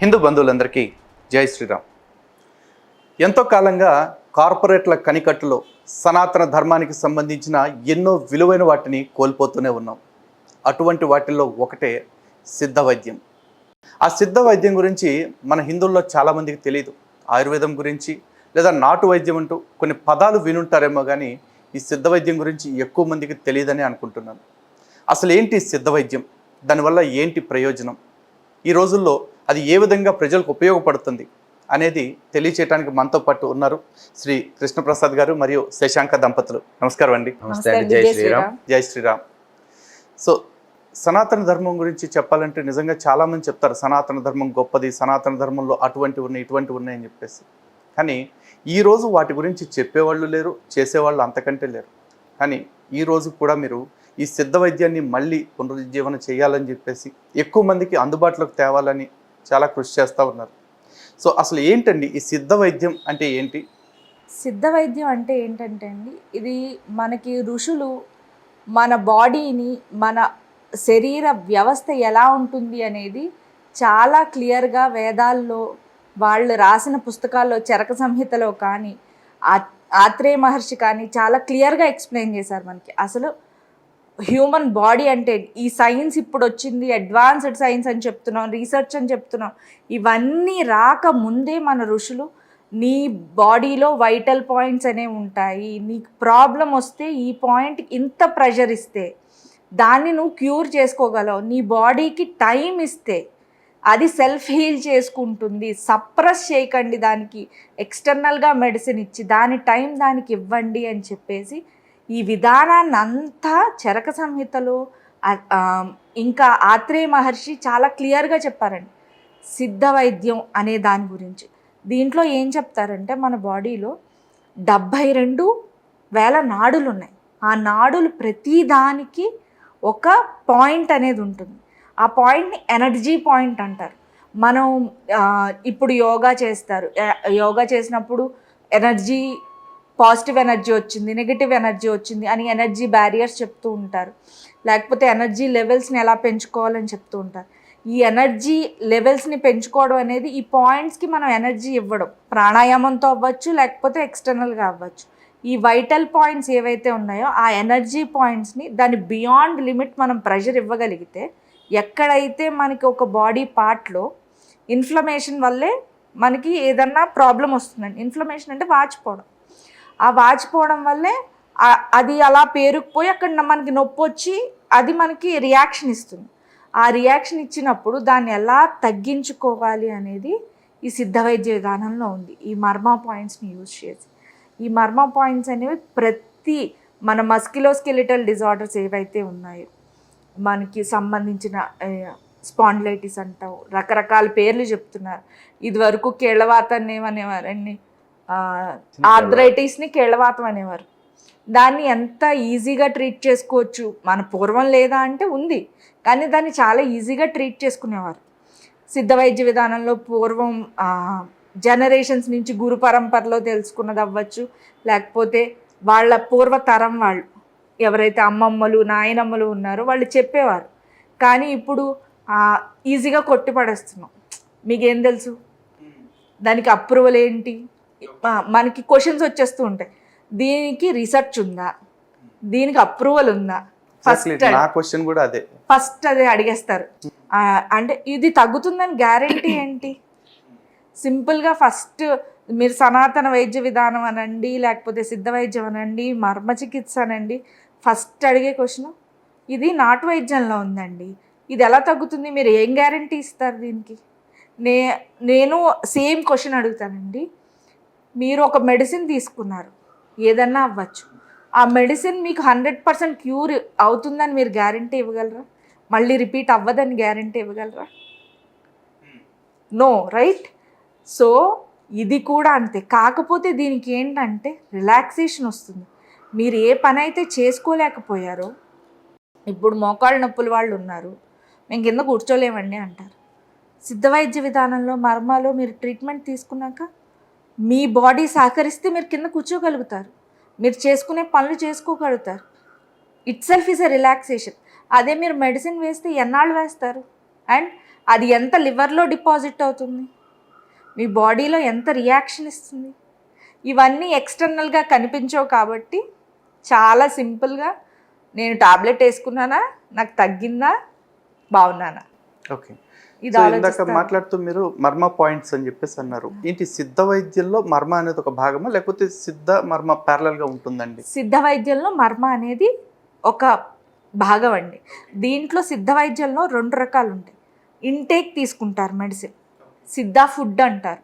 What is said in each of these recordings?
హిందూ బంధువులందరికీ జై శ్రీరామ్. ఎంతో కాలంగా కార్పొరేట్ల కనికట్టులో సనాతన ధర్మానికి సంబంధించిన ఎన్నో విలువైన వాటిని కోల్పోతూనే ఉన్నాం. అటువంటి వాటిల్లో ఒకటే సిద్ధ వైద్యం. ఆ సిద్ధ వైద్యం గురించి మన హిందువుల్లో చాలామందికి తెలియదు ఆయుర్వేదం గురించి లేదా నాటు వైద్యం అంటూ కొన్ని పదాలు వినుంటారేమో కానీ ఈ సిద్ధ వైద్యం గురించి ఎక్కువ మందికి తెలియదని అనుకుంటున్నాను. అసలు ఏంటి సిద్ధ వైద్యం? దానివల్ల ఏంటి ప్రయోజనం? ఈ రోజుల్లో అది ఏ విధంగా ప్రజలకు ఉపయోగపడుతుంది అనేది తెలియచేయడానికి మనతో పాటు ఉన్నారు శ్రీ కృష్ణప్రసాద్ గారు మరియు శశాంక దంపతులు. నమస్కారం అండి. నమస్తే అండి. జై శ్రీరామ్. జై శ్రీరామ్. సో సనాతన ధర్మం గురించి చెప్పాలంటే నిజంగా చాలామంది చెప్తారు సనాతన ధర్మం గొప్పది సనాతన ధర్మంలో అటువంటి ఉన్నాయి ఇటువంటి ఉన్నాయి అని చెప్పేసి. కానీ ఈరోజు వాటి గురించి చెప్పేవాళ్ళు లేరు చేసేవాళ్ళు అంతకంటే లేరు. కానీ ఈ రోజు కూడా మీరు ఈ సిద్ధ వైద్యాన్ని మళ్ళీ పునరుజ్జీవన చేయాలని చెప్పేసి ఎక్కువ మందికి అందుబాటులోకి తేవాలని చాలా కృషి చేస్తూ ఉన్నారు. సో అసలు ఏంటండి ఈ సిద్ధ వైద్యం అంటే ఏంటి? సిద్ధ వైద్యం అంటే ఏంటంటే అండి ఇది మనకి ఋషులు మన బాడీని మన శరీర వ్యవస్థ ఎలా ఉంటుంది అనేది చాలా క్లియర్గా వేదాల్లో వాళ్ళు రాసిన పుస్తకాల్లో చరక సంహితలో కానీ ఆత్రేయ మహర్షి కానీ చాలా క్లియర్గా ఎక్స్ప్లెయిన్ చేశారు మనకి. అసలు హ్యూమన్ బాడీ అంటే ఈ సైన్స్ ఇప్పుడు వచ్చింది అడ్వాన్స్డ్ సైన్స్ అని చెప్తున్నాం రీసెర్చ్ అని చెప్తున్నాం. ఇవన్నీ రాక ముందే మన ఋషులు నీ బాడీలో వైటల్ పాయింట్స్ అనేవి ఉంటాయి. నీకు ప్రాబ్లం వస్తే ఈ పాయింట్ ఇంత ప్రెషర్ ఇస్తే దాన్ని నువ్వు క్యూర్ చేసుకోగలవు. నీ బాడీకి టైం ఇస్తే అది సెల్ఫ్ హీల్ చేసుకుంటుంది. సప్రెస్ చేయకండి దానికి ఎక్స్టర్నల్గా మెడిసిన్ ఇచ్చి దాని టైం దానికి ఇవ్వండి అని చెప్పేసి ఈ విధానాన్ని అంతా చరక సంహితలో ఇంకా ఆత్రేయ మహర్షి చాలా క్లియర్గా చెప్పారండి. సిద్ధ వైద్యం అనే దాని గురించి. దీంట్లో ఏం చెప్తారంటే మన బాడీలో డెబ్భై రెండు వేల నాడులు ఉన్నాయి ఆ నాడులు ప్రతి దానికి ఒక పాయింట్ అనేది ఉంటుంది. ఆ పాయింట్ని ఎనర్జీ పాయింట్ అంటారు. మనం ఇప్పుడు యోగా చేస్తారు. యోగా చేసినప్పుడు ఎనర్జీ పాజిటివ్ ఎనర్జీ వచ్చింది నెగిటివ్ ఎనర్జీ వచ్చింది అని ఎనర్జీ బ్యారియర్స్ చెప్తూ ఉంటారు. లేకపోతే ఎనర్జీ లెవెల్స్ని ఎలా పెంచుకోవాలని చెప్తూ ఉంటారు. ఈ ఎనర్జీ లెవెల్స్ని పెంచుకోవడం అనేది ఈ పాయింట్స్కి మనం ఎనర్జీ ఇవ్వడం. ప్రాణాయామంతో అవ్వచ్చు లేకపోతే ఎక్స్టర్నల్గా అవ్వచ్చు. ఈ వైటల్ పాయింట్స్ ఏవైతే ఉన్నాయో ఆ ఎనర్జీ పాయింట్స్ని దాని బియాండ్ లిమిట్ మనం ప్రెషర్ ఇవ్వగలిగితే ఎక్కడైతే మనకి ఒక బాడీ పార్ట్లో ఇన్ఫ్లమేషన్ వల్లే మనకి ఏదన్నా ప్రాబ్లం వస్తుందండి. ఇన్ఫ్లమేషన్ అంటే వాచిపోవడం. ఆ వాచిపోవడం వల్లే అది అలా పేరుకుపోయి అక్కడ మనకి నొప్పి వచ్చి అది మనకి రియాక్షన్ ఇస్తుంది. ఆ రియాక్షన్ ఇచ్చినప్పుడు దాన్ని ఎలా తగ్గించుకోవాలి అనేది ఈ సిద్ధ వైద్య విధానంలో ఉంది. ఈ మర్మా పాయింట్స్ని యూజ్ చేసి. ఈ మర్మా పాయింట్స్ అనేవి ప్రతి మన మస్కిలోస్కెలిటల్ డిజార్డర్స్ ఏవైతే ఉన్నాయో మనకి సంబంధించిన స్పాండ్లైటిస్ అంటావు రకరకాల పేర్లు చెప్తున్నారు. ఇదివరకు కేళ్ళవాతాన్ని ఏమనేవారండి ఆర్థరైటిస్ని కేళ్ళవాతం అనేవారు. దాన్ని ఎంత ఈజీగా ట్రీట్ చేసుకోవచ్చు? మన పూర్వం లేదా అంటే ఉంది. కానీ దాన్ని చాలా ఈజీగా ట్రీట్ చేసుకునేవారు. సిద్ధ వైద్య విధానంలో పూర్వం జనరేషన్స్ నుంచి గురు పరంపరలో తెలుసుకున్నది అవ్వచ్చు. లేకపోతే వాళ్ళ పూర్వతరం వాళ్ళు ఎవరైతే అమ్మమ్మలు నాయనమ్మలు ఉన్నారో వాళ్ళు చెప్పేవారు. కానీ ఇప్పుడు ఈజీగా కొట్టి పడేస్తున్నాం మీకేం తెలుసు? దానికి అప్రూవల్ ఏంటి? మనకి క్వశ్చన్స్ వచ్చేస్తూ ఉంటాయి. దీనికి రీసెర్చ్ ఉందా? దీనికి అప్రూవల్ ఉందా? ఫస్ట్ నా క్వశ్చన్ కూడా అదే. ఫస్ట్ అదే అడిగేస్తారు. అంటే ఇది తగ్గుతుందని గ్యారంటీ ఏంటి? సింపుల్గా ఫస్ట్ మీరు సనాతన వైద్య విధానం అనండి లేకపోతే సిద్ధ వైద్యం అనండి మర్మ చికిత్స అనండి ఫస్ట్ అడిగే క్వశ్చన్ ఇది నాటు వైద్యంలో ఉందండి. ఇది ఎలా తగ్గుతుంది? మీరు ఏం గ్యారంటీ ఇస్తారు దీనికి? నే నేను సేమ్ క్వశ్చన్ అడుగుతానండి. మీరు ఒక మెడిసిన్ తీసుకున్నారు. ఏదన్నా అవ్వచ్చు. ఆ మెడిసిన్ మీకు హండ్రెడ్ పర్సెంట్ క్యూర్ అవుతుందని మీరు గ్యారంటీ ఇవ్వగలరా? మళ్ళీ రిపీట్ అవ్వదని గ్యారంటీ ఇవ్వగలరా? నో రైట్ సో ఇది కూడా అంతే. కాకపోతే దీనికి ఏంటంటే రిలాక్సేషన్ వస్తుంది. మీరు ఏ పని అయితే చేసుకోలేకపోయారో ఇప్పుడు మోకాళ్ళ నొప్పుల వాళ్ళు ఉన్నారు. మేము కింద కూర్చోలేమండి అంటారు. సిద్ధ వైద్య విధానంలో మర్మాలో మీరు ట్రీట్మెంట్ తీసుకున్నాక మీ బాడీ సహకరిస్తే మీరు కింద కూర్చోగలుగుతారు. మీరు చేసుకునే పనులు చేసుకోగలుగుతారు. Itself is a relaxation. అదే మీరు మెడిసిన్ వేస్తే ఎన్నాళ్ళు వేస్తారు? అండ్ అది ఎంత లివర్లో డిపాజిట్ అవుతుంది? మీ బాడీలో ఎంత రియాక్షన్ ఇస్తుంది? ఇవన్నీ ఎక్స్టర్నల్గా కనిపించవు కాబట్టి చాలా సింపుల్గా నేను టాబ్లెట్ వేసుకున్నానా? నాకు తగ్గిందా? బాగున్నానా? ఓకే. ఇందాక మాట్లాడుతూ మీరు మర్మ పాయింట్స్ అని చెప్పేసి అన్నారు. ఏంటి సిద్ధ వైద్యంలో మర్మ అనేది ఒక భాగమా? లేకపోతే సిద్ధ మర్మ parallel గా ఉంటుందండి? సిద్ధ వైద్యంలో మర్మ అనేది ఒక భాగం అండి. దీంట్లో సిద్ధ వైద్యంలో రెండు రకాలు ఉంటాయి. ఇంటేక్ తీసుకుంటారు మెడిసిన్ సిద్ధ ఫుడ్ అంటారు.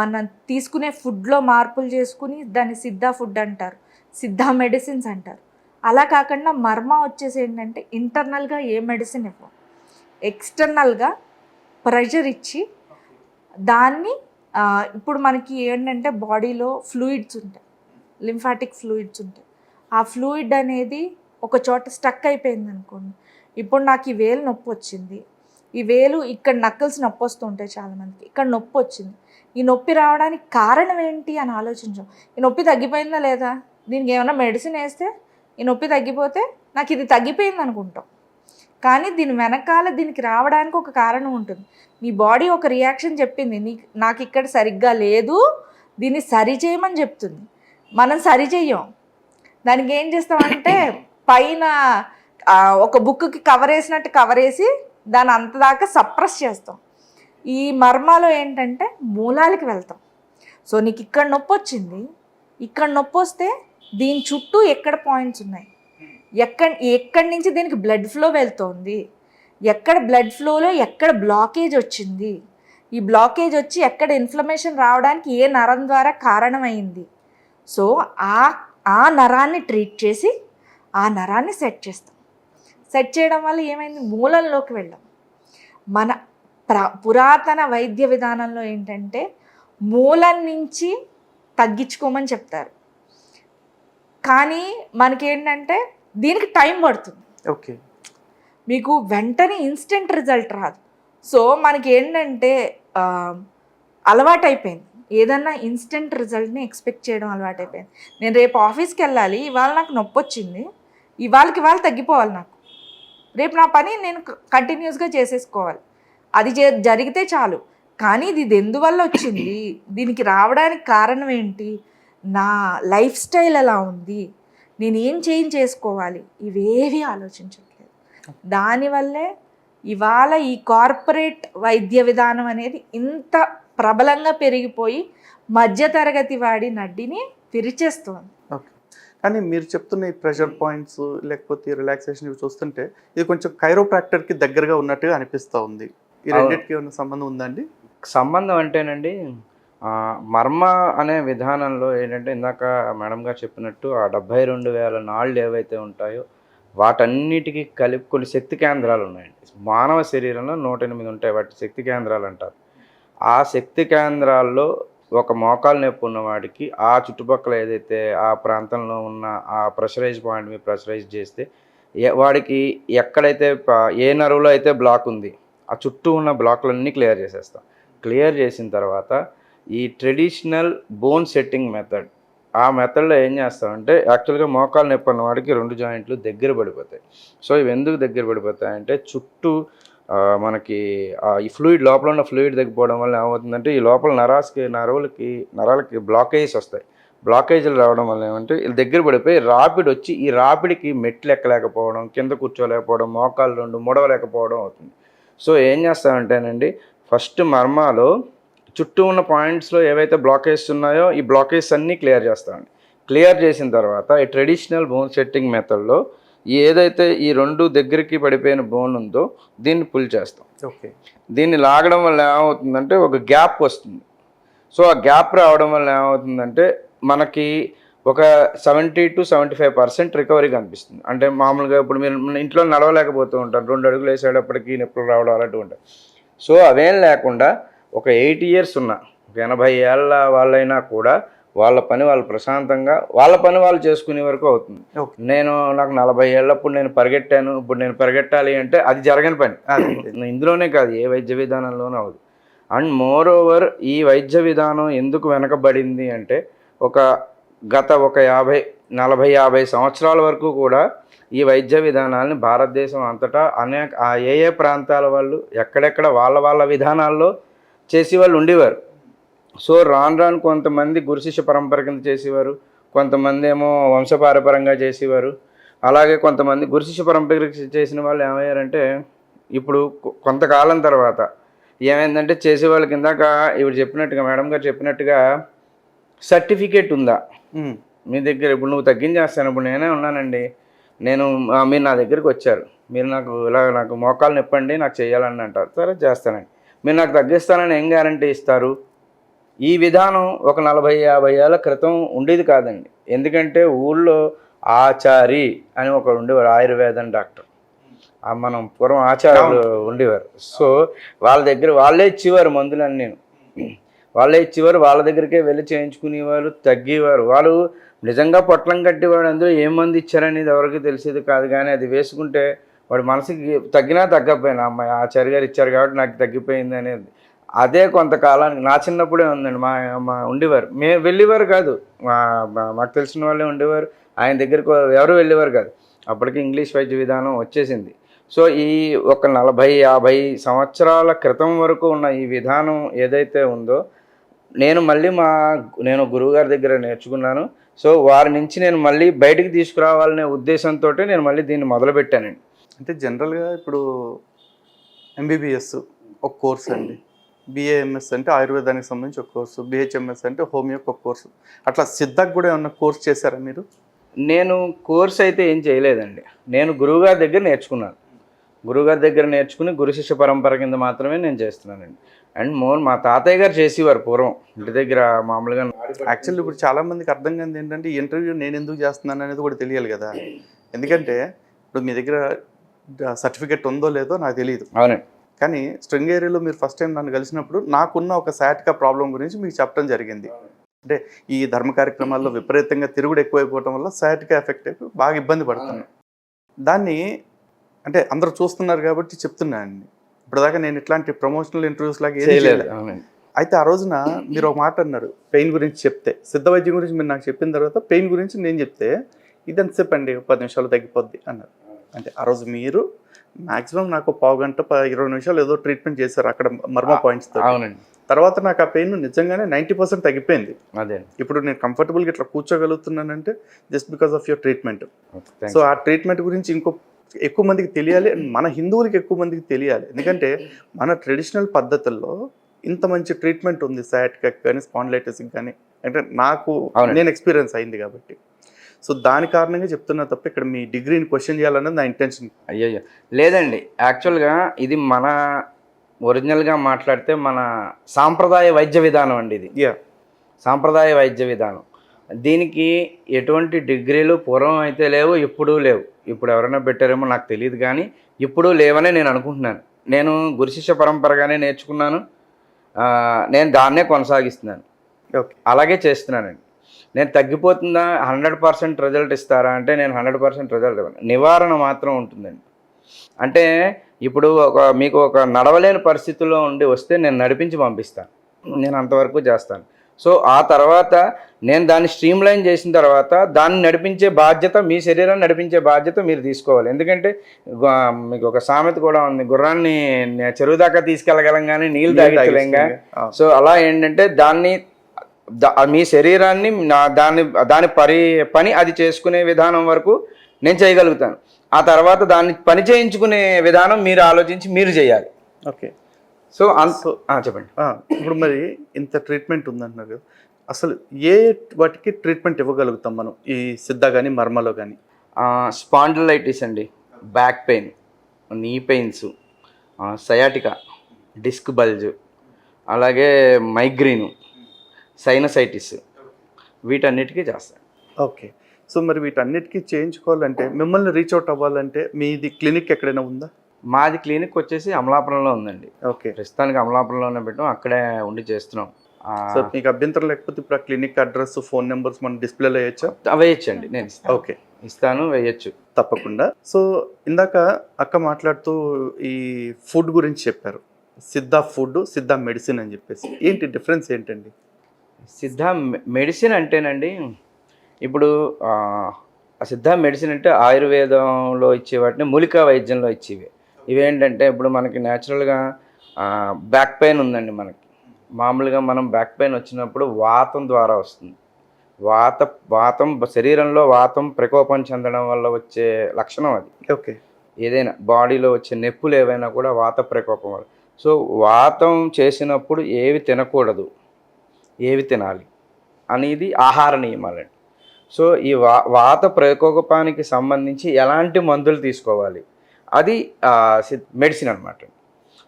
మనం తీసుకునే ఫుడ్లో మార్పులు చేసుకుని దాన్ని సిద్ధ ఫుడ్ అంటారు. సిద్ధ మెడిసిన్స్ అంటారు. అలా కాకుండా మర్మ వచ్చేసి ఏంటంటే ఇంటర్నల్గా ఏ మెడిసిన్ ఇవ్వం ఎక్స్టర్నల్గా ప్రెషర్ ఇచ్చి దాన్ని ఇప్పుడు మనకి ఏంటంటే బాడీలో ఫ్లూయిడ్స్ ఉంటాయి లింఫాటిక్ ఫ్లూయిడ్స్ ఉంటాయి. ఆ ఫ్లూయిడ్ అనేది ఒక చోట స్టక్ అయిపోయింది అనుకోండి. ఇప్పుడు నాకు ఈ వేలు నొప్పి వచ్చింది. ఈ వేలు ఇక్కడ నక్కల్స్ నొప్పి వస్తుంటాయి చాలామందికి. ఇక్కడ నొప్పి వచ్చింది. ఈ నొప్పి రావడానికి కారణం ఏంటి అని ఆలోచించాం. ఈ నొప్పి తగ్గిపోయిందా లేదా? దీనికి ఏమైనా మెడిసిన్ వేస్తే ఈ నొప్పి తగ్గిపోతే నాకు ఇది తగ్గిపోయింది అనుకుంటాం. కానీ దీని వెనకాల దీనికి రావడానికి ఒక కారణం ఉంటుంది. నీ బాడీ ఒక రియాక్షన్ చెప్పింది నీ నాకు ఇక్కడ సరిగ్గా లేదు దీన్ని సరి చేయమని చెప్తుంది. మనం సరి చెయ్యం. దానికి ఏం చేస్తామంటే పైన ఒక బుక్కి కవర్ వేసినట్టు కవర్ వేసి దాని అంతదాకా సప్రెస్ చేస్తాం. ఈ మర్మాలో ఏంటంటే మూలాలకి వెళ్తాం. సో నీకు ఇక్కడ నొప్పి వచ్చింది ఇక్కడ నొప్పి వస్తే దీని చుట్టూ ఎక్కడ పాయింట్స్ ఉన్నాయి? ఎక్కడ ఎక్కడి నుంచి దీనికి బ్లడ్ ఫ్లో వెళ్తోంది? ఎక్కడ బ్లడ్ ఫ్లోలో ఎక్కడ బ్లాకేజ్ వచ్చింది? ఈ బ్లాకేజ్ వచ్చి ఎక్కడ ఇన్ఫ్లమేషన్ రావడానికి ఏ నరం ద్వారా కారణమైంది? సో ఆ ఆ నరాన్ని ట్రీట్ చేసి ఆ నరాన్ని సెట్ చేస్తాం. సెట్ చేయడం వల్ల ఏమైంది? మూలంలోకి వెళ్ళాం. మన ప్ర పురాతన వైద్య విధానంలో ఏంటంటే మూలం నుంచి తగ్గించుకోమని చెప్తారు. కానీ మనకేంటంటే దీనికి టైం పడుతుంది. ఓకే. మీకు వెంటనే ఇన్స్టెంట్ రిజల్ట్ రాదు. సో మనకి ఏంటంటే ఆ, అలవాటైపోయింది. ఏదన్నా ఇన్స్టెంట్ రిజల్ట్ని ఎక్స్పెక్ట్ చేయడం అలవాటైపోయింది. నేను రేపు ఆఫీస్కి వెళ్ళాలి ఇవాళ నాకు నొప్పి వచ్చింది ఇవాళకి ఇవాళ తగ్గిపోవాలి నాకు. రేపు నా పని నేను కంటిన్యూస్గా చేసేసుకోవాలి. అది జరిగితే చాలు. కానీ ఇది ఇది ఎందువల్ల వచ్చింది? దీనికి రావడానికి కారణం ఏంటి? నా లైఫ్ స్టైల్ ఎలా ఉంది? నేను ఏం చేంజ్ చేసుకోవాలి? ఇవేవి ఆలోచించట్లేదు. దానివల్లే ఇవాళ ఈ కార్పొరేట్ వైద్య విధానం అనేది ఇంత ప్రబలంగా పెరిగిపోయి మధ్యతరగతి వాడి నడ్డిని విరిచేస్తోంది ఓకే. కానీ మీరు చెప్తున్న ఈ ప్రెషర్ పాయింట్స్ లేకపోతే రిలాక్సేషన్ ఇవి చూస్తుంటే ఇది కొంచెం కైరోప్రాక్టర్కి దగ్గరగా ఉన్నట్టుగా అనిపిస్తూ ఉంది. ఈ. రెండింటికి ఏమైనా సంబంధం ఉందండి సంబంధం అంటేనండి మర్మ అనే విధానంలో ఏంటంటే ఇందాక మేడం గారు చెప్పినట్టు ఆ డెబ్బై రెండు వేల నాళ్ళు ఏవైతే ఉంటాయో వాటన్నిటికీ కలిపి కొన్ని శక్తి కేంద్రాలు ఉన్నాయండి. మానవ శరీరంలో నూట ఎనిమిది ఉంటాయి. వాటి శక్తి కేంద్రాలు అంటారు. ఆ శక్తి కేంద్రాల్లో ఒక మోకాలు నొప్పి ఉన్నవాడికి ఆ చుట్టుపక్కల ఏదైతే ఆ ప్రాంతంలో ఉన్న ఆ ప్రెషరైజ్ పాయింట్ మీద ప్రెషరైజ్ చేస్తే ఏ- వాడికి ఎక్కడైతే ఏ నరువులో అయితే బ్లాక్ ఉంది ఆ చుట్టూ ఉన్న బ్లాక్లన్నీ క్లియర్ చేసేస్తాం. క్లియర్ చేసిన తర్వాత ఈ ట్రెడిషనల్ బోన్ సెట్టింగ్ మెథడ్ ఆ మెథడ్లో ఏం చేస్తామంటే యాక్చువల్గా మోకాలు నొప్పి ఉన్న వాడికి రెండు జాయింట్లు దగ్గర పడిపోతాయి. సో ఇవి ఎందుకు దగ్గర పడిపోతాయి అంటే చుట్టూ మనకి ఈ ఫ్లూయిడ్ లోపల ఉన్న ఫ్లూయిడ్ తగ్గిపోవడం వల్ల ఏమవుతుందంటే ఈ లోపల నరాస్కి నరవులకి నరాలకి బ్లాకేజెస్ వస్తాయి. బ్లాకేజీలు రావడం వల్ల ఏమంటే వీళ్ళు దగ్గర పడిపోయి రాపిడ్ వచ్చి ఈ రాపిడికి మెట్లు ఎక్కలేకపోవడం కింద కూర్చోలేకపోవడం మోకాలు రెండు ముడవలేకపోవడం అవుతుంది. సో ఏం చేస్తామంటేనండి ఫస్ట్ మర్మాలో చుట్టూ ఉన్న పాయింట్స్లో ఏవైతే బ్లాకేజ్ ఉన్నాయో ఈ బ్లాకేజ్ అన్నీ క్లియర్ చేస్తామండి. క్లియర్ చేసిన తర్వాత ఈ ట్రెడిషనల్ బోన్ సెట్టింగ్ మెథడ్లో ఏదైతే ఈ రెండు దగ్గరికి పడిపోయిన బోన్ ఉందో దీన్ని పుల్ చేస్తాం. ఓకే. దీన్ని లాగడం వల్ల ఏమవుతుందంటే ఒక గ్యాప్ వస్తుంది. సో ఆ గ్యాప్ రావడం వల్ల ఏమవుతుందంటే మనకి ఒక seventy two seventy five percent recovery కనిపిస్తుంది. అంటే మామూలుగా ఇప్పుడు మీరు ఇంట్లో నడవలేకపోతూ ఉంటారు. రెండు అడుగులు వేసేటప్పటికి నొప్పులు రావడం అలాంటివి ఉంటాయి. సో అవేం లేకుండా ఒక ఎయిట్ ఇయర్స్ ఉన్న ఒక ఎనభై ఏళ్ళ వాళ్ళైనా కూడా వాళ్ళ పని వాళ్ళు ప్రశాంతంగా వాళ్ళ పని వాళ్ళు చేసుకునే వరకు అవుతుంది. నేను నాకు నలభై ఏళ్ళప్పుడు నేను పరిగెట్టాను ఇప్పుడు నేను పరిగెట్టాలి అంటే అది జరగని పని. ఇందులోనే కాదు ఏ వైద్య విధానంలోనూ అవ్వదు. అండ్ మోర్ ఓవర్ ఈ వైద్య విధానం ఎందుకు వెనకబడింది అంటే ఒక గత ఒక యాభై నలభై యాభై సంవత్సరాల వరకు కూడా ఈ వైద్య విధానాలని భారతదేశం అంతటా అనేక ఏ ఏ ప్రాంతాల వాళ్ళు ఎక్కడెక్కడ వాళ్ళ వాళ్ళ విధానాల్లో చేసి వాళ్ళు ఉండేవారు. సో రాను రాను కొంతమంది గురుశిష్య పరంపర కింద చేసేవారు కొంతమంది ఏమో వంశపారపరంగా చేసేవారు. అలాగే కొంతమంది గురుశిష్య పరంపర చేసిన వాళ్ళు ఏమయ్యారంటే ఇప్పుడు కొంతకాలం తర్వాత ఏమైందంటే చేసే వాళ్ళకి ఇందాక ఇప్పుడు చెప్పినట్టుగా మేడం గారు చెప్పినట్టుగా సర్టిఫికేట్ ఉందా? మీ దగ్గర ఇప్పుడు నువ్వు తగ్గించేస్తాను ఇప్పుడు నేనే ఉన్నానండి. నేను మీరు నా దగ్గరికి వచ్చారు. మీరు నాకు ఇలా నాకు మోకాలు నొప్పండి నాకు చేయాలని అంటారు. సరే చేస్తానండి. మీరు నాకు తగ్గిస్తానని ఏం గ్యారంటీ ఇస్తారు? ఈ విధానం ఒక నలభై యాభై ఏళ్ళ క్రితం ఉండేది కాదండి. ఎందుకంటే ఊళ్ళో ఆచారి అని ఒకడు ఉండేవారు ఆయుర్వేదం డాక్టర్. మనం పూర్వం ఆచార్యులు ఉండేవారు. సో వాళ్ళ దగ్గర వాళ్ళే ఇచ్చేవారు మందులన్నీ నేను. వాళ్ళే ఇచ్చేవారు వాళ్ళ దగ్గరికే వెళ్ళి చేయించుకునేవారు తగ్గేవారు. వాళ్ళు నిజంగా పొట్లం కట్టేవాడు అందులో ఏం మంది ఇచ్చారనేది ఎవరికి తెలిసేది కాదు. కానీ అది వేసుకుంటే వాడి మనసుకి తగ్గినా తగ్గపోయినా అమ్మాయి ఆచార్య గారు ఇచ్చారు కాబట్టి నాకు తగ్గిపోయింది అనేది. అదే కొంతకాలానికి నా చిన్నప్పుడే ఉందండి మా మా ఉండేవారు. మేము వెళ్ళేవారు కాదు. మా మాకు తెలిసిన వాళ్ళే ఉండేవారు. ఆయన దగ్గరికి ఎవరు వెళ్ళేవారు కాదు. అప్పటికి ఇంగ్లీష్ వైద్య విధానం వచ్చేసింది. సో ఈ ఒక నలభై యాభై సంవత్సరాల క్రితం వరకు ఉన్న ఈ విధానం ఏదైతే ఉందో నేను మళ్ళీ మా నేను గురువుగారి దగ్గర నేర్చుకున్నాను. సో వారి నుంచి నేను మళ్ళీ బయటికి తీసుకురావాలనే ఉద్దేశంతో నేను మళ్ళీ దీన్ని మొదలుపెట్టానండి. అంటే జనరల్గా ఇప్పుడు ఎంబీబీఎస్ ఒక కోర్స్ అండి. బిఏఎంఎస్ అంటే ఆయుర్వేదానికి సంబంధించి ఒక కోర్సు బిహెచ్ఎంఎస్ అంటే హోమియోకి ఒక కోర్సు అట్లా సిద్ధకు కూడా ఏమన్నా కోర్స్ చేశారా మీరు? నేను కోర్స్ అయితే ఏం చేయలేదండి. నేను గురువుగారి దగ్గర నేర్చుకున్నాను. గురువుగారి దగ్గర నేర్చుకుని గురు శిష్య పరంపర కింద మాత్రమే నేను చేస్తున్నానండి. అండ్ మోర్ మా తాతయ్య గారు చేసేవారు పూర్వం. ఇంటి దగ్గర మామూలుగా యాక్చువల్లీ ఇప్పుడు చాలా మందికి అర్థం కాదు ఏంటంటే ఈ ఇంటర్వ్యూ నేను ఎందుకు చేస్తున్నాను అనేది కూడా తెలియాలి కదా. ఎందుకంటే ఇప్పుడు మీ దగ్గర సర్టిఫికెట్ ఉందో లేదో నాకు తెలియదు అవునండి. కానీ ఏరియాలో మీరు ఫస్ట్ టైం నన్ను కలిసినప్పుడు నాకున్న ఒక శాటికా ప్రాబ్లం గురించి మీకు చెప్పడం జరిగింది. అంటే ఈ ధర్మ కార్యక్రమాల్లో విపరీతంగా తిరుగుడు ఎక్కువైపోవడం వల్ల శాటికా ఎఫెక్ట్ బాగా ఇబ్బంది పడుతున్నాను. దాన్ని అంటే అందరూ చూస్తున్నారు కాబట్టి చెప్తున్నాను ఇప్పటిదాకా నేను ఇట్లాంటి ప్రమోషనల్ ఇంటర్వ్యూస్ లాగా ఏం అయితే ఆ రోజున మీరు ఒక మాట అన్నారు పెయిన్ గురించి చెప్తే. సిద్ధ వైద్యం గురించి మీరు నాకు చెప్పిన తర్వాత పెయిన్ గురించి నేను చెప్తే ఇది ఎంతసేపు అండి? ఒక పది నిమిషాలు తగ్గిపోద్ది అన్నారు. అంటే ఆ రోజు మీరు మాక్సిమం నాకు పావు గంట ఇరవై నిమిషాలు ఏదో ట్రీట్మెంట్ చేశారు అక్కడ మర్మ పాయింట్స్తో అవునండి. తర్వాత నాకు ఆ పెయిన్ నిజంగానే నైంటీ పర్సెంట్ తగ్గిపోయింది. అదే ఇప్పుడు నేను కంఫర్టబుల్గా ఇట్లా కూర్చోగలుగుతున్నానంటే just because of your treatment so ఆ ట్రీట్మెంట్ గురించి ఇంకో ఎక్కువ మందికి తెలియాలి మన హిందువులకి ఎక్కువ మందికి తెలియాలి. ఎందుకంటే మన ట్రెడిషనల్ పద్ధతుల్లో ఇంత మంచి ట్రీట్మెంట్ ఉంది సయాటిక్ కానీ స్పాండిలైటిస్కి కానీ అంటే నాకు. నేను ఎక్స్పీరియన్స్ అయింది కాబట్టి. సో దాని కారణంగా చెప్తున్నా తప్ప ఇక్కడ మీ డిగ్రీని క్వశ్చన్ చేయాలన్నది నా ఇంటెన్షన్ అయ్యయ్యో. లేదండి యాక్చువల్గా ఇది మన ఒరిజినల్గా మాట్లాడితే మన సాంప్రదాయ వైద్య విధానం అండి ఇది. యా సాంప్రదాయ వైద్య విధానం. దీనికి ఎటువంటి డిగ్రీలు పూర్వం అయితే లేవు ఇప్పుడు లేవు. ఇప్పుడు ఎవరైనా పెట్టారేమో నాకు తెలియదు కానీ ఇప్పుడు లేవనే నేను అనుకుంటున్నాను. నేను గురుశిష్య పరంపరగానే నేర్చుకున్నాను. నేను దాన్నే కొనసాగిస్తున్నాను. ఓకే అలాగే చేస్తున్నానండి. నేను తగ్గిపోతుందా? హండ్రెడ్ పర్సెంట్ రిజల్ట్ ఇస్తారా? అంటే నేను హండ్రెడ్ పర్సెంట్ రిజల్ట్ ఇవ్వను. నివారణ మాత్రం ఉంటుందండి. అంటే ఇప్పుడు ఒక మీకు ఒక నడవలేని పరిస్థితుల్లో ఉండి వస్తే నేను నడిపించి పంపిస్తాను నేను అంతవరకు చేస్తాను. సో ఆ తర్వాత నేను దాన్ని స్ట్రీమ్ లైన్ చేసిన తర్వాత దాన్ని నడిపించే బాధ్యత మీ శరీరాన్ని నడిపించే బాధ్యత మీరు తీసుకోవాలి. ఎందుకంటే మీకు ఒక సామెత కూడా ఉంది. గుర్రాన్ని చెరువు దాకా తీసుకెళ్ళగలం కానీ నీళ్ళు తాగించలేంగా సో అలా ఏంటంటే దాన్ని మీ శరీరాన్ని నా దాని దాని పరి పని అది చేసుకునే విధానం వరకు నేను చేయగలుగుతాను. ఆ తర్వాత దాన్ని పని చేయించుకునే విధానం మీరు ఆలోచించి మీరు చేయాలి. ఓకే. సో చెప్పండి. ఇప్పుడు మరి ఇంత ట్రీట్మెంట్ ఉందంటున్నారు కదా. అసలు ఏ వాటికి ట్రీట్మెంట్ ఇవ్వగలుగుతాం మనం? ఈ సిద్ధ కానీ మర్మలో కానీ స్పాండిలైటిస్ అండి. Back pain knee pains sciatica disc bulge అలాగే మైగ్రేను. సైనసైటిస్ వీటన్నిటికీ చేస్తాను ఓకే. సో మరి వీటన్నిటికీ చేయించుకోవాలంటే మిమ్మల్ని రీచ్ అవుట్ అవ్వాలంటే మీది క్లినిక్ ఎక్కడైనా ఉందా? మాది క్లినిక్ వచ్చేసి అమలాపురంలో ఉందండి. ఓకే. ప్రస్తుతానికి అమలాపురంలోనే పెట్టాం అక్కడే ఉండి చేస్తున్నాం. సో మీకు అభ్యంతరం లేకపోతే ఇప్పుడు ఆ క్లినిక్ అడ్రస్ ఫోన్ నెంబర్స్ మనం డిస్ప్లేలో వేయచ్చా? వేయచ్చండి నేను ఓకే. ఇస్తాను వేయచ్చు. తప్పకుండా. సో ఇందాక అక్క మాట్లాడుతూ ఈ ఫుడ్ గురించి చెప్పారు. సిద్ధ ఫుడ్ సిద్ధ మెడిసిన్ అని చెప్పేసి. ఏంటి డిఫరెన్స్ ఏంటండి? సిద్ధ మె- మెడిసిన్ అంటేనండి ఇప్పుడు సిద్ధ మెడిసిన్ అంటే ఆయుర్వేదంలో ఇచ్చే వాటిని మూలికా వైద్యంలో ఇచ్చేవి. ఇవేంటంటే ఇప్పుడు మనకి న్యాచురల్గా బ్యాక్ పెయిన్ ఉందండి మనకి. మామూలుగా మనం బ్యాక్ పెయిన్ వచ్చినప్పుడు వాతం ద్వారా వస్తుంది. వాత వాతం శరీరంలో వాతం ప్రకోపం చెందడం వల్ల వచ్చే లక్షణం అది. ఓకే. ఏదైనా బాడీలో వచ్చే నొప్పులు ఏవైనా కూడా వాత ప్రకోపం వల్ల. సో వాతం చేసినప్పుడు ఏవి తినకూడదు. ఏవి తినాలి అనేది ఆహార నియమాలండి. సో ఈ వా వాత ప్రకోపానికి సంబంధించి ఎలాంటి మందులు తీసుకోవాలి? అది మెడిసిన్ అనమాట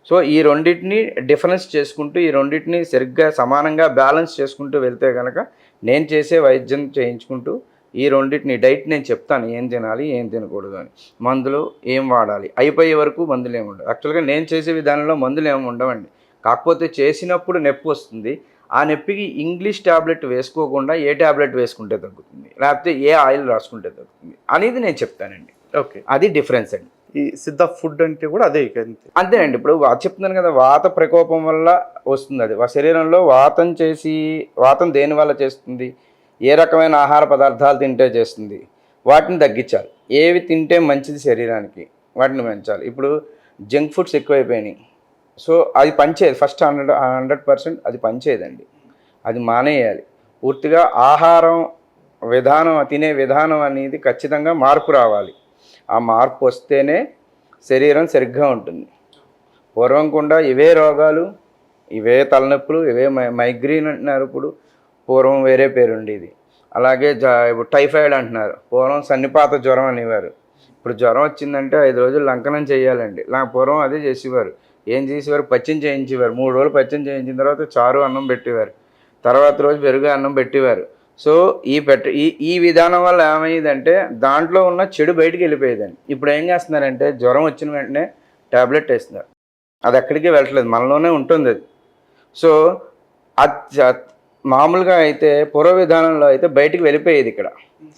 సో ఈ రెండింటిని డిఫరెన్స్ చేసుకుంటూ ఈ రెండింటిని సరిగ్గా సమానంగా బ్యాలెన్స్ చేసుకుంటూ వెళ్తే కనుక నేను చేసే వైద్యం చేయించుకుంటూ ఈ రెండింటిని డైట్ నేను చెప్తాను ఏం తినాలి ఏం తినకూడదు అని. మందులు ఏం వాడాలి? అయిపోయే వరకు మందులు ఏమి ఉండవు. యాక్చువల్గా నేను చేసే విధానంలో మందులు ఏమి ఉండవండి. కాకపోతే చేసినప్పుడు నొప్పి వస్తుంది ఆ నొప్పికి ఇంగ్లీష్ ట్యాబ్లెట్ వేసుకోకుండా ఏ ట్యాబ్లెట్ వేసుకుంటే తగ్గుతుంది? లేకపోతే ఏ ఆయిల్ రాసుకుంటే తగ్గుతుంది? అనేది నేను చెప్తానండి. ఓకే. అది డిఫరెన్స్ అండి. ఈ సిద్ధ ఫుడ్ అంటే కూడా అదే అంతేనండి. ఇప్పుడు చెప్తున్నాను కదా వాత ప్రకోపం వల్ల వస్తుంది అది. వా- శరీరంలో వాతం చేసి వాతం దేని వల్ల చేస్తుంది? ఏ రకమైన ఆహార పదార్థాలు తింటే చేస్తుంది? వాటిని తగ్గించాలి. ఏవి తింటే మంచిది శరీరానికి? వాటిని పెంచాలి. ఇప్పుడు జంక్ ఫుడ్స్ ఎక్కువైపోయినాయి. సో అది పనిచేయదు. ఫస్ట్ హండ్రెడ్ హండ్రెడ్ పర్సెంట్ అది పనిచేయదండి. అది మానేయాలి. పూర్తిగా ఆహారం విధానం తినే విధానం అనేది ఖచ్చితంగా మార్పు రావాలి. ఆ మార్పు వస్తేనే శరీరం సరిగ్గా ఉంటుంది. పూర్వం కూడా ఇవే రోగాలు ఇవే తలనొప్పులు ఇవే మైగ్రేన్ అంటున్నారు ఇప్పుడు. పూర్వం వేరే పేరు ఉండేది. అలాగే ఇప్పుడు టైఫాయిడ్ అంటున్నారు. పూర్వం సన్నిపాత జ్వరం అనేవారు. ఇప్పుడు జ్వరం వచ్చిందంటే ఐదు రోజులు లంకనం చేయాలండి. నా పూర్వం అదే చేసేవారు. ఏం చేసేవారు? పచ్చిం చేయించేవారు. మూడు రోజులు పచ్చిం చేయించిన తర్వాత చారు అన్నం పెట్టేవారు. తర్వాత రోజు పెరుగు అన్నం పెట్టేవారు. సో ఈ పెట్ట ఈ ఈ విధానం వల్ల ఏమైందంటే దాంట్లో ఉన్న చెడు బయటికి వెళ్ళిపోయేదండి. ఇప్పుడు ఏం చేస్తున్నారంటే జ్వరం వచ్చిన వెంటనే ట్యాబ్లెట్ వేస్తున్నారు. అది ఎక్కడికి వెళ్ళట్లేదు. మనలోనే ఉంటుంది అది. సో అది మామూలుగా అయితే పూర్వ విధానంలో అయితే బయటికి వెళ్ళిపోయేది ఇక్కడ.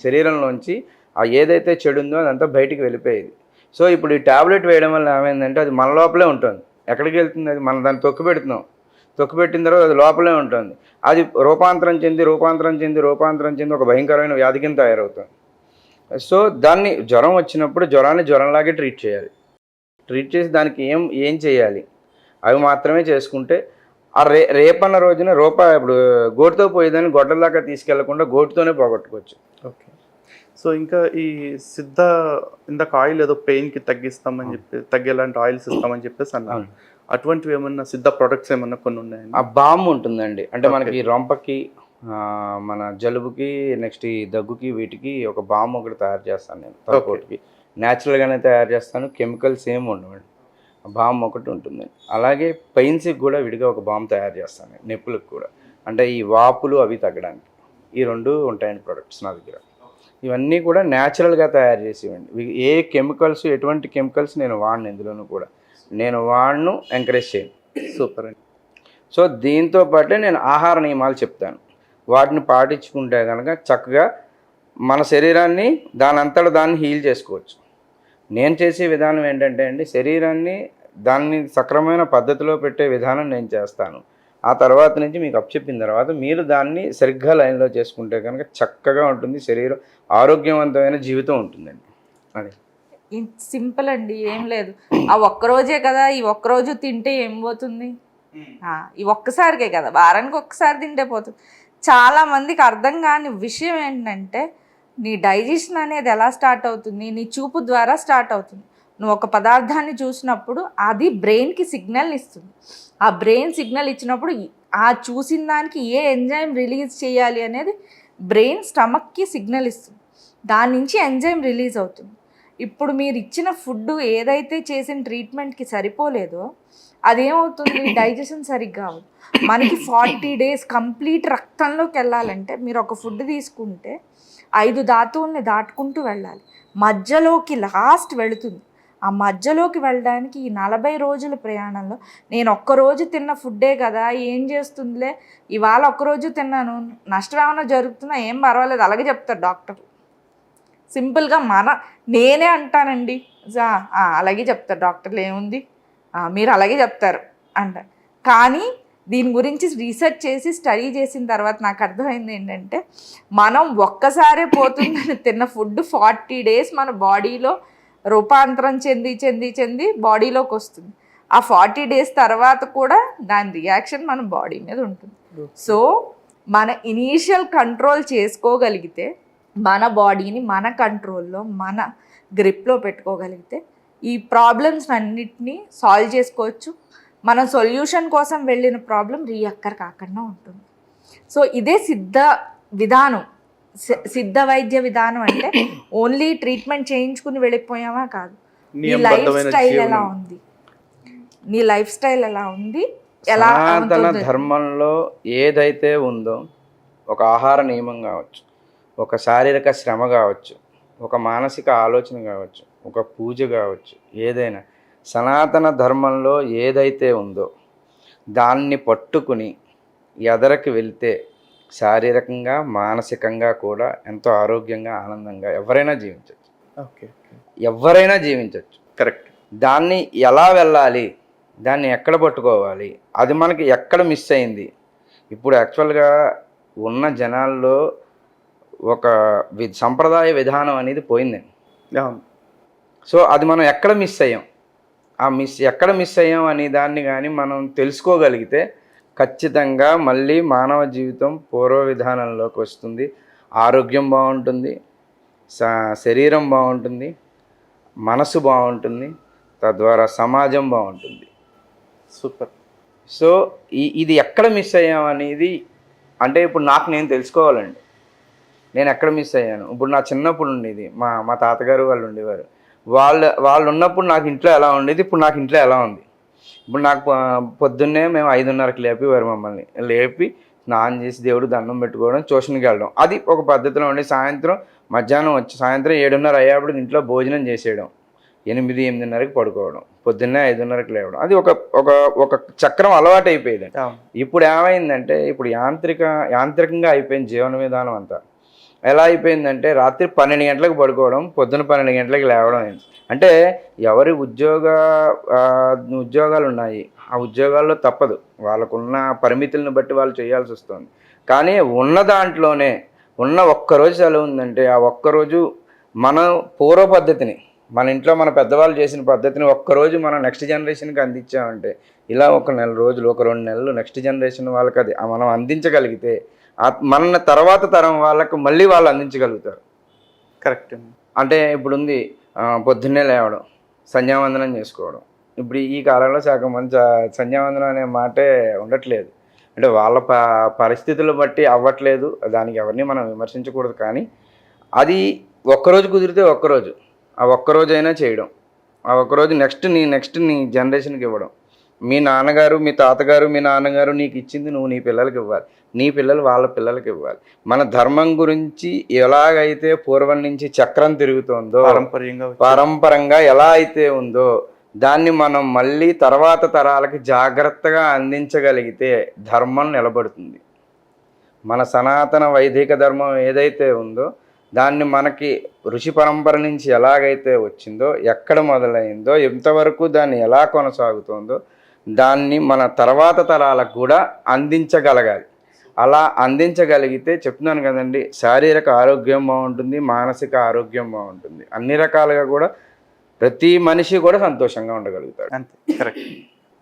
శరీరంలోంచి ఆ ఏదైతే చెడు ఉందో అదంతా బయటికి వెళ్ళిపోయేది. సో ఇప్పుడు ఈ ట్యాబ్లెట్ వేయడం వల్ల ఏమైందంటే అది మన లోపలే ఉంటుంది. ఎక్కడికి వెళ్తుంది? అది మనం దాన్ని తొక్కు పెడుతున్నాం. తొక్కు పెట్టిన తర్వాత అది లోపలే ఉంటుంది. అది రూపాంతరం చెంది రూపాంతరం చెంది రూపాంతరం చెంది ఒక భయంకరమైన వ్యాధి కింద తయారవుతుంది. సో దాన్ని జ్వరం వచ్చినప్పుడు జ్వరాన్ని జ్వరంలాగే ట్రీట్ చేయాలి. ట్రీట్ చేసి దానికి ఏం ఏం చేయాలి? అవి మాత్రమే చేసుకుంటే ఆ రే రేపన్న రోజున రూపాయి ఇప్పుడు గోటుతో పోయేదాన్ని గొడ్డల్లాగా తీసుకెళ్ళకుండా గోటుతోనే పోగొట్టుకోవచ్చు. ఓకే. సో ఇంకా ఈ సిద్ధ ఇందాక ఆయిల్ ఏదో పెయిన్కి తగ్గిస్తామని చెప్పి తగ్గేలాంటి ఆయిల్స్ ఇస్తామని చెప్పేసి అన్నారు. అటువంటివి ఏమన్నా సిద్ధ ప్రొడక్ట్స్ ఏమన్నా కొన్ని ఉన్నాయండి? ఆ బామ్ ఉంటుందండి. అంటే. మనకి రొంపకి మన జలుబుకి నెక్స్ట్ ఈ దగ్గుకి వీటికి ఒక బామ్ ఒకటి తయారు చేస్తాను నేను తలపోటుకి న్యాచురల్గానే తయారు చేస్తాను కెమికల్స్ ఏమి ఉండవండి. బామ్ ఒకటి ఉంటుందండి అలాగే పెయిన్స్కి కూడా విడిగా ఒక బామ్ తయారు చేస్తాను నొప్పులకు కూడా. అంటే ఈ వాపులు అవి తగ్గడానికి. ఈ రెండు ఉంటాయండి ప్రొడక్ట్స్ నా దగ్గర. ఇవన్నీ కూడా న్యాచురల్గా తయారు చేసేవండి. ఏ కెమికల్స్ ఎటువంటి కెమికల్స్ నేను వాడను ఇందులోనూ కూడా. నేను వాడను ఎంకరేజ్ చేయను. సూపర్ అండి. సో దీంతో పాటే నేను ఆహార నియమాలు చెప్తాను. వాటిని పాటించుకుంటే కనుక చక్కగా మన శరీరాన్ని దాని అంతటా దాన్ని హీల్ చేసుకోవచ్చు. నేను చేసే విధానం ఏంటంటే అండి శరీరాన్ని దాన్ని సక్రమమైన పద్ధతిలో పెట్టే విధానం నేను చేస్తాను. ఆ తర్వాత నుంచి మీకు అప్పచెప్పిన తర్వాత మీరు దాన్ని సరిగ్గా లైన్లో చేసుకుంటే కనుక చక్కగా ఉంటుంది. శరీరం ఆరోగ్యవంతమైన జీవితం ఉంటుందండి. అది. సింపుల్ అండి ఏం లేదు. ఆ ఒక్కరోజే కదా ఈ ఒక్కరోజు తింటే ఏం పోతుంది? ఈ ఒక్కసారికే కదా వారానికి ఒక్కసారి తింటే పోతుంది. చాలా మందికి అర్థం కాని విషయం ఏంటంటే నీ డైజెషన్ అనేది ఎలా స్టార్ట్ అవుతుంది? నీ చూపు ద్వారా స్టార్ట్ అవుతుంది. నువ్వు ఒక పదార్థాన్ని చూసినప్పుడు అది బ్రెయిన్కి సిగ్నల్ ఇస్తుంది. ఆ బ్రెయిన్ సిగ్నల్ ఇచ్చినప్పుడు ఆ చూసిన దానికి ఏ ఎంజైమ్ రిలీజ్ చేయాలి అనేది బ్రెయిన్ స్టమక్కి సిగ్నల్ ఇస్తుంది. దాని నుంచి ఎంజైమ్ రిలీజ్ అవుతుంది. ఇప్పుడు మీరు ఇచ్చిన ఫుడ్ ఏదైతే చేసిన ట్రీట్మెంట్కి సరిపోలేదో అదేమవుతుంది? డైజెషన్ సరిగ్గా అవ్వదు. మనకి ఫార్టీ డేస్ కంప్లీట్ రక్తంలోకి వెళ్ళాలంటే మీరు ఒక ఫుడ్ తీసుకుంటే ఐదు ధాతువుల్ని దాటుకుంటూ వెళ్ళాలి. మధ్యలోకి లాస్ట్ వెళుతుంది. ఆ మధ్యలోకి వెళ్ళడానికి ఈ నలభై రోజుల ప్రయాణంలో నేను ఒక్కరోజు తిన్న ఫుడ్డే కదా ఏం చేస్తుందిలే? ఇవాళ ఒక్కరోజు తిన్నాను నష్టం ఏమైనా జరుగుతున్నా ఏం పర్వాలేదు అలాగే చెప్తారు డాక్టర్. సింపుల్గా మన నేనే అంటానండి. అలాగే చెప్తారు డాక్టర్లు ఏముంది? మీరు అలాగే చెప్తారు అంటారు కానీ దీని గురించి రీసెర్చ్ చేసి స్టడీ చేసిన తర్వాత నాకు అర్థమైంది ఏంటంటే మనం ఒక్కసారే పోతుందని తిన్న ఫుడ్ ఫార్టీ డేస్ మన బాడీలో రూపాంతరం చెంది చెంది చెంది బాడీలోకి వస్తుంది. ఆ ఫార్టీ డేస్ తర్వాత కూడా దాని రియాక్షన్ మన బాడీ మీద ఉంటుంది. సో మన ఇనీషియల్ కంట్రోల్ చేసుకోగలిగితే మన బాడీని మన కంట్రోల్లో మన గ్రిప్లో పెట్టుకోగలిగితే ఈ ప్రాబ్లమ్స్ అన్నిటినీ సాల్వ్ చేసుకోవచ్చు. మన సొల్యూషన్ కోసం వెళ్ళిన ప్రాబ్లం రీఅక్కర్ కాకుండా ఉంటుంది. సో ఇదే సిద్ధ విధానం. సిద్ధ వైద్య విధానం అంటే ఓన్లీ ట్రీట్మెంట్ చేయించుకుని వెళ్ళిపోయామా కాదు. నీ లైఫ్ స్టైల్ ఎలా ఉంది? నీ లైఫ్ స్టైల్ ఎలా ఉంది? ఎలా సనాతన? ధర్మంలో ఏదైతే ఉందో ఒక ఆహార నియమం కావచ్చు ఒక శారీరక శ్రమ కావచ్చు ఒక మానసిక ఆలోచన కావచ్చు ఒక పూజ కావచ్చు ఏదైనా సనాతన ధర్మంలో ఏదైతే ఉందో దాన్ని పట్టుకుని ఎదరికి వెళ్తే శారీరకంగా మానసికంగా కూడా ఎంతో ఆరోగ్యంగా ఆనందంగా ఎవరైనా జీవించవచ్చు ఓకే ఎవరైనా జీవించవచ్చు కరెక్ట్. దాన్ని ఎలా వెళ్ళాలి? దాన్ని ఎక్కడ పట్టుకోవాలి? అది మనకి ఎక్కడ మిస్ అయింది? ఇప్పుడు యాక్చువల్గా ఉన్న జనాల్లో ఒక వి సంప్రదాయ విధానం అనేది పోయిందండి సో అది మనం ఎక్కడ మిస్ అయ్యాం? ఆ మిస్ ఎక్కడ మిస్ అయ్యాం అనే దాన్ని కానీ మనం తెలుసుకోగలిగితే ఖచ్చితంగా మళ్ళీ మానవ జీవితం పూర్వ విధానంలోకి వస్తుంది. ఆరోగ్యం బాగుంటుంది. స- శరీరం బాగుంటుంది. మనసు బాగుంటుంది. తద్వారా సమాజం బాగుంటుంది. సూపర్. సో ఈ ఇది ఎక్కడ మిస్ అయ్యాం అనేది అంటే ఇప్పుడు నాకు నేను తెలుసుకోవాలండి. నేను ఎక్కడ మిస్ అయ్యాను? ఇప్పుడు నా చిన్నప్పుడు ఉండేది. మా మా తాతగారు వాళ్ళు ఉండేవారు. వాళ్ళు వాళ్ళు ఉన్నప్పుడు నాకు ఇంట్లో ఎలా ఉండేది ఇప్పుడు నాకు ఇంట్లో ఎలా ఉంది? ఇప్పుడు నాకు పొద్దున్నే మేము ఐదున్నరకి లేపేవారు మమ్మల్ని. లేపి స్నానం చేసి దేవుడు దండం పెట్టుకోవడం ట్యూషన్కి వెళ్ళడం. అది ఒక పద్ధతిలో ఉండి సాయంత్రం మధ్యాహ్నం వచ్చి సాయంత్రం ఏడున్నర అయ్యేప్పుడు ఇంట్లో భోజనం చేసేయడం. ఎనిమిది ఎనిమిదిన్నరకి పడుకోవడం. పొద్దున్నే ఐదున్నరకి లేవడం. అది ఒక ఒక ఒక చక్రం అలవాటు అయిపోయింది ఇప్పుడు ఏమైందంటే ఇప్పుడు యాంత్రిక యాంత్రికంగా అయిపోయింది జీవన విధానం అంతా. ఎలా అయిపోయిందంటే రాత్రి పన్నెండు గంటలకు పడుకోవడం పొద్దున పన్నెండు గంటలకు లేవడం అయింది. అంటే ఎవరి ఉద్యోగ ఉద్యోగాలు ఉన్నాయి ఆ ఉద్యోగాల్లో తప్పదు. వాళ్ళకున్న పరిమితులను బట్టి వాళ్ళు చేయాల్సి వస్తుంది. కానీ ఉన్న దాంట్లోనే ఉన్న ఒక్కరోజు సెలవు ఉందంటే ఆ ఒక్కరోజు మన పూర్వ పద్ధతిని మన ఇంట్లో మన పెద్దవాళ్ళు చేసిన పద్ధతిని ఒక్కరోజు మనం నెక్స్ట్ జనరేషన్కి అందించామంటే ఇలా ఒక నెల రోజులు ఒక రెండు నెలలు నెక్స్ట్ జనరేషన్ వాళ్ళకి అది మనం అందించగలిగితే మన తర్వాత తరం వాళ్ళకు మళ్ళీ వాళ్ళు అందించగలుగుతారు. కరెక్ట్ అంటే ఇప్పుడు ఉంది పొద్దున్నే లేవడం సంధ్యావందనం చేసుకోవడం. ఇప్పుడు ఈ కాలంలో సగం మంది స- సంధ్యావందనం అనే మాటే ఉండట్లేదు. అంటే వాళ్ళ ప పరిస్థితులు బట్టి అవ్వట్లేదు దానికి ఎవరిని మనం విమర్శించకూడదు. కానీ అది ఒక్కరోజు కుదిరితే ఒక్కరోజు ఆ ఒక్కరోజైనా చేయడం ఆ ఒక్కరోజు నెక్స్ట్ నీ నెక్స్ట్ నీ జనరేషన్కి ఇవ్వడం. మీ నాన్నగారు మీ తాతగారు మీ నాన్నగారు నీకు ఇచ్చింది నువ్వు నీ పిల్లలకి ఇవ్వాలి. నీ పిల్లలు వాళ్ళ పిల్లలకి ఇవ్వాలి. మన ధర్మం గురించి ఎలాగైతే పూర్వం నుంచి చక్రం తిరుగుతోందో పారంపర్యంగా పారంపరంగా ఎలా అయితే ఉందో దాన్ని మనం మళ్ళీ తర్వాత తరాలకి జాగ్రత్తగా అందించగలిగితే ధర్మం నిలబడుతుంది. మన సనాతన వైదిక ధర్మం ఏదైతే ఉందో దాన్ని మనకి ఋషి పరంపర నుంచి ఎలాగైతే వచ్చిందో ఎక్కడ మొదలైందో ఎంతవరకు దాన్ని ఎలా కొనసాగుతుందో దాన్ని మన తర్వాత తరాలకు కూడా అందించగలగాలి. అలా అందించగలిగితే చెప్తున్నాను కదండి శారీరక ఆరోగ్యం బాగుంటుంది మానసిక ఆరోగ్యం బాగుంటుంది. అన్ని రకాలుగా కూడా ప్రతి మనిషి కూడా సంతోషంగా ఉండగలుగుతాడు. అంతే కరెక్ట్.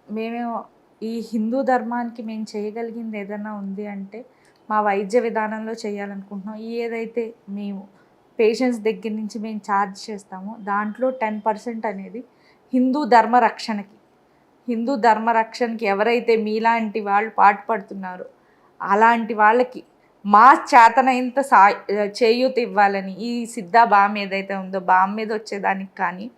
మేము ఈ హిందూ ధర్మానికి మేము చేయగలిగింది ఏదైనా ఉంది అంటే మా వైద్య విధానంలో చేయాలనుకుంటున్నాం. ఈ ఏదైతే మేము పేషెంట్స్ దగ్గర నుంచి మేము ఛార్జ్ చేస్తామో దాంట్లో టెన్ పర్సెంట్ అనేది హిందూ ధర్మ రక్షణకి. హిందూ ధర్మ రక్షణకి ఎవరైతే మీలాంటి వాళ్ళు పాటుపడుతున్నారో అలాంటి వాళ్ళకి మా చేతనైనంత సా చేయూత ఇవ్వాలని ఈ సిద్ధ బామ్ ఏదైతే ఉందో బామ్ మీద వచ్చేదానికి కానీ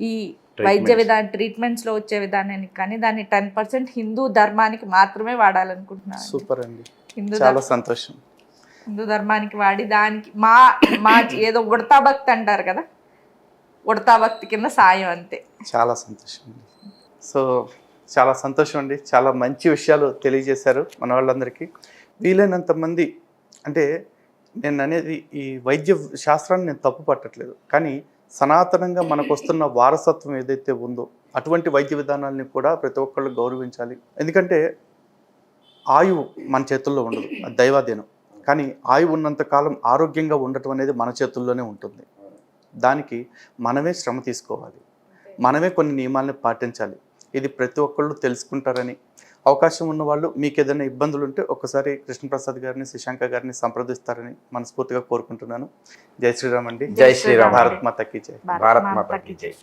ఈ వైద్య. విధాన ట్రీట్మెంట్స్లో వచ్చే విధానానికి కానీ దాన్ని టెన్ పర్సెంట్ హిందూ ధర్మానికి మాత్రమే వాడాలనుకుంటున్నాను. సూపర్ అండి. హిందూ చాలా ధర్మ- సంతోషం. హిందూ ధర్మానికి వాడి దానికి మా మా ఏదో ఉడతా భక్తి అంటారు కదా? ఉడతా భక్తి కింద సాయం అంతే. చాలా సంతోషం అండి. సో చాలా సంతోషం అండి. చాలా మంచి విషయాలు తెలియజేశారు మన వాళ్ళందరికీ. వీలైనంత మంది అంటే నేను అనేది ఈ వైద్య శాస్త్రాన్ని నేను తప్పు పట్టట్లేదు. కానీ సనాతనంగా మనకు వస్తున్న వారసత్వం ఏదైతే ఉందో అటువంటి వైద్య విధానాల్ని కూడా ప్రతి ఒక్కళ్ళు గౌరవించాలి. ఎందుకంటే ఆయువు మన చేతుల్లో ఉండదు అది దైవాధీనం. కానీ ఆయువు ఉన్నంత కాలం ఆరోగ్యంగా ఉండటం అనేది మన చేతుల్లోనే ఉంటుంది. దానికి మనమే శ్రమ తీసుకోవాలి. మనమే కొన్ని నియమాలను పాటించాలి. ఇది ప్రతి ఒక్కళ్ళు తెలుసుకుంటారని అవకాశం ఉన్న వాళ్ళు మీకు ఏదైనా ఇబ్బందులు ఉంటే ఒక్కసారి కృష్ణప్రసాద్ గారిని శశాంక గారిని సంప్రదిస్తారని మనస్ఫూర్తిగా కోరుకుంటున్నాను. జై శ్రీరామ్ అండి. జై శ్రీరామ్ భారత్ మాతకి జై. భారత్ మాతకి జై.